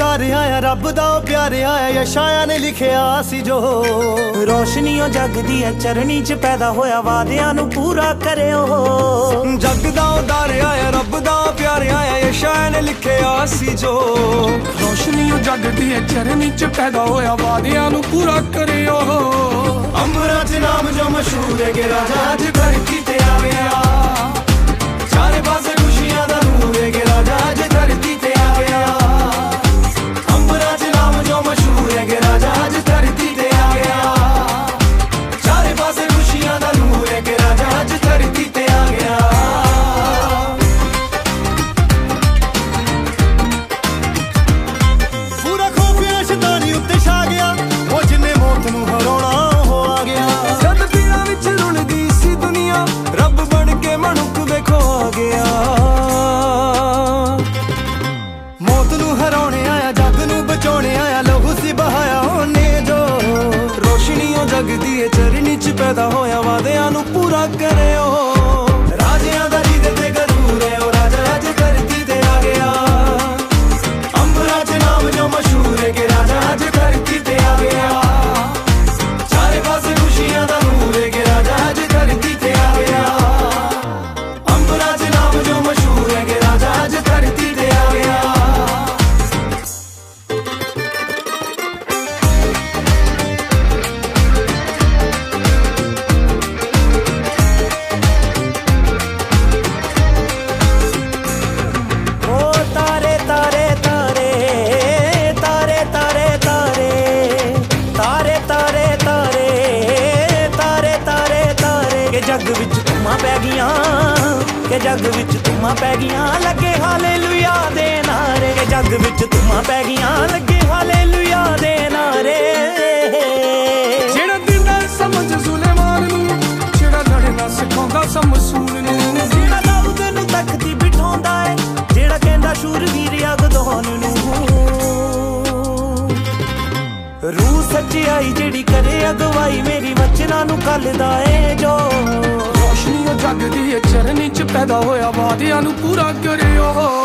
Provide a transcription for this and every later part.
ਗਾ ਰਿਹਾ ਰੱਬ ਦਾ ਉਹ ਪਿਆਰਿਆ ਆ ਸ਼ਾਇਆ ਨੇ ਲਿਖਿਆ ਸੀ ਜੋ। ਰੋਸ਼ਨੀ ਉਹ ਜਗਦੀ ਐ ਚਰਣੀ ਚ ਪੈਦਾ ਹੋਇਆ ਵਾਦਿਆਂ ਨੂੰ ਪੂਰਾ ਕਰਿਓ। ਜਗ ਦਾ ਉਦਾਰਿਆ ਆਇਆ ਰੱਬ ਦਾ ਪਿਆਰਿਆ ਆ ਸ਼ਾਇਆ ਨੇ ਲਿਖਿਆ ਸੀ ਜੋ। ਰੋਸ਼ਨੀ ਉਹ ਜਗਦੀ ਐ ਚਰਣੀ ਚ ਪੈਦਾ ਹੋਇਆ ਵਾਦਿਆਂ ਨੂੰ ਪੂਰਾ ਕਰਿਓ। ਅਮਰਾ ਨਾਮ ਜੋ ਮਸ਼ਹੂਰ ਹੈ ਕਿ ਰਾਜਾ ਅੱਜ ਘਰ ਕੀਤੇ ਵਾਅਦਾ ਹੋਇਆ ਵਾਅਦਿਆਂ ਨੂੰ ਪੂਰਾ ਕਰਿਓ। ਜੱਗ ਵਿੱਚ ਧੁੰਮਾਂ ਪੈ ਗਈਆਂ ਲੱਗੇ ਹਾਲੇਲੂਇਆ ਦੇ ਨਾਰੇ। ਕਿ ਜੱਗ ਵਿੱਚ ਧੁੰਮਾਂ ਪੈ ਗਈਆਂ ਲੱਗੇ ਹਾਲੇਲੂਇਆ ਦੇ ਨਾਰੇ। ਜਿਹੜਾ ਦਿੰਦਾ ਸਮਝ ਸੁਲੇਮਾਨ ਨੂੰ ਜਿਹੜਾ ਲੜਨਾ ਸਿਖਾਉਂਦਾ ਸਮਸੂਨ ਨੂੰ। ਜਿਹੜਾ ਦਾਊਦ ਨੂੰ ਤਖਤੀ ਬਿਠਾਉਂਦਾ ਏ ਜਿਹੜਾ ਕਹਿੰਦਾ ਸ਼ੂਰਵੀਰ ਅਗਦੋਨ ਨੂੰ। ਰੂਹ ਸੱਚਾਈ ਜਿਹੜੀ ਕਰੇ ਅਗਵਾਈ ਮੇਰੀ ਵਚਨਾਂ ਨੂੰ ਕੱਲਦਾ ਏ ਜੋ। ਰੋਸ਼ਨੀ ਉਹ ਜਗ ਦੀ ਹੈ ਚਰਨੀ ਚ ਪੈਦਾ ਹੋਇਆ ਵਾਅਦਿਆਂ ਨੂੰ ਪੂਰਾ ਕਰਿਓ।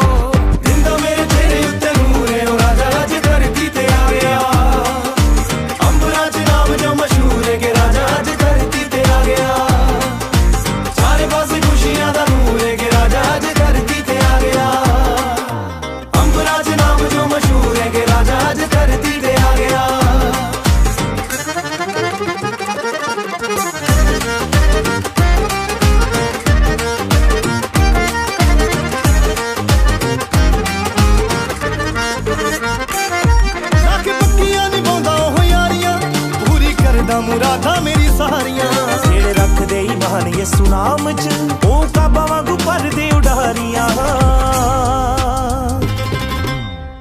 ਈਮਾਨ ਯਿਸੂ ਨਾਮ ਚ ਉਹ ਕਾਬਾ ਵਾਂਗੂ ਭਰਦੇ ਉਡਾਰੀਆਂ।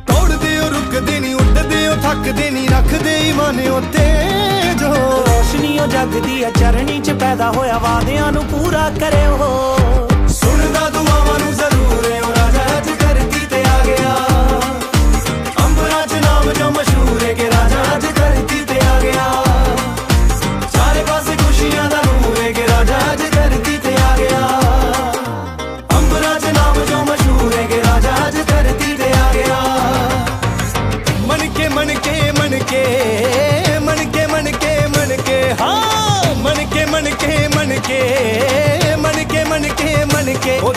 ਤੋੜਦੇ ਉਹ ਰੁਕਦੇ ਨਹੀਂ ਉੱਡਦੇ ਉਹ ਥੱਕਦੇ ਨਹੀਂ ਰੱਖਦੇ ਈਮਾਨ ਉੱਤੇ ਜੋ। ਰੋਸ਼ਨੀ ਉਹ ਜਗ ਦੀ ਹੈ ਚਰਣੀ ਚ ਪੈਦਾ ਹੋਇਆ ਵਾਅਦਿਆਂ ਨੂੰ ਪੂਰਾ ਕਰਿਓ।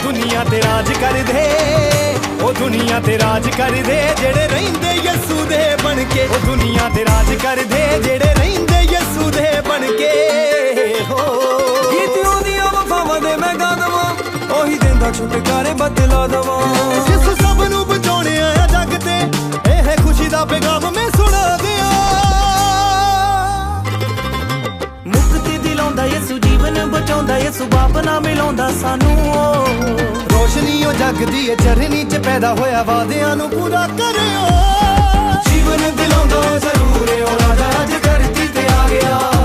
ਦੁਨੀਆ ਤੇ ਰਾਜ ਕਰਦੇ। ਉਹ ਦੁਨੀਆ ਤੇ ਰਾਜ ਕਰਦੇ ਜਿਹੜੇ ਰਹਿੰਦੇ ਯਸੂ ਦੇ ਬਣ ਕੇ। ਉਹ ਦੁਨੀਆ ਤੇ ਰਾਜ ਕਰਦੇ ਜਿਹੜੇ ਰਹਿੰਦੇ ਯਸੂ ਦੇ ਬਣ ਕੇ। ਹੋ। ਗੀਤਿਆਂ ਦੀਆਂ ਵਫਾਵਾਂ ਦੇ ਮੈਂ ਗਾ ਦਵਾਂ। ਉਹੀ ਦਿੰਦਾ ਛੁਟਕਾਰੇ ਬਦਲਾ ਦਵਾਂ। ਜਿਸ ਸਭ ਨੂੰ ਬਚਾਉਣੇ ਆਇਆ ਜੱਗ ਤੇ ਇਹ ਖੁਸ਼ੀ ਦਾ ਪੈਗਾਮ ਮੈਂ ਸੁਣਾ ਦਿਆਂ। ਮੁਕਤੀ ਦਿਲਾਉਂਦਾ ਯਿਸੂ ਜੀਵਨ ਬਚਾਉਂਦਾ ਯਿਸੂ ਬਾਪ ਨਾਲ ਮਿਲਾਉਂਦਾ ਸਾਨੂੰ। ਉਹ ਰੋਸ਼ਨੀ ਉਹ ਜਗਦੀ ਏ ਚਰਨੀ ਚ ਪੈਦਾ ਹੋਇਆ ਵਾਦਿਆਂ ਨੂੰ ਪੂਰਾ ਕਰਿਓ। ਜੀਵਨ ਦਿਲੋਂ ਦਾ ਜ਼ਰੂਰ ਉਹ ਰਾਜਾ ਅੱਜ ਤੇ ਆ ਗਿਆ।